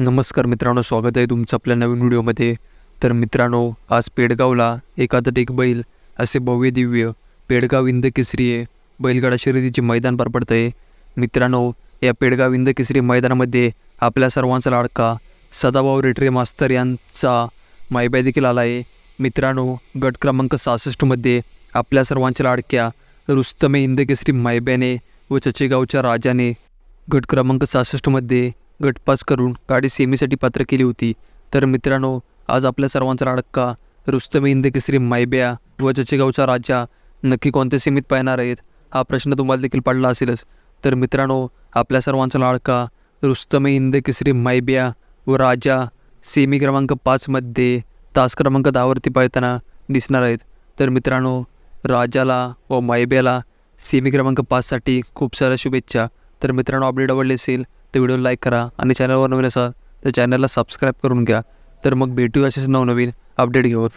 नमस्कार मित्रांनो स्वागत आहे तुमचं आपल्या नवीन व्हिडिओमध्ये. तर मित्रांनो आज पेडगावला एकादत एक बैल असे भव्य दिव्य पेडगाव इंद केसरी आहे बैलगाडा शर्यतीचे मैदान पार पडतं आहे मित्रांनो या पेडगाव इंद केसरी मैदानामध्ये आपल्या सर्वांचा लाडका सदाभाऊ रेटरे मास्तर यांचा मायब्या देखील आला आहे. मित्रांनो गट क्रमांक सहासष्टमध्ये आपल्या सर्वांच्या लाडक्या रुस्तमे इंद केसरी मायब्याने व चचेगावच्या राजाने गट क्रमांक सहासष्टमध्ये गटपास करून गाडी सेमीसाठी पात्र केली होती. तर मित्रांनो आज आपल्या सर्वांचा लाडका रुस्तम इंद केसरी मायब्या व चचेगावचा राजा नक्की कोणत्या सीमित पाहणार आहेत हा प्रश्न तुम्हाला देखील पडला असेलच. तर मित्रांनो आपल्या सर्वांचा लाडका रुस्तम इंद केसरी मायब्या व राजा सेमी क्रमांक पाचमध्ये तास क्रमांक दहावरती पाळताना दिसणार आहेत. तर मित्रांनो राजाला व मायब्याला सेमी क्रमांक पाचसाठी खूप साऱ्या शुभेच्छा. तर मित्रांनो अपडेट आवडले असेल तर व्हिडिओ लाईक करा आणि चॅनलवर नवीन असाल तर चॅनलला सबस्क्राईब करून घ्या. तर मग भेटू असेच नवनवीन अपडेट घेऊन.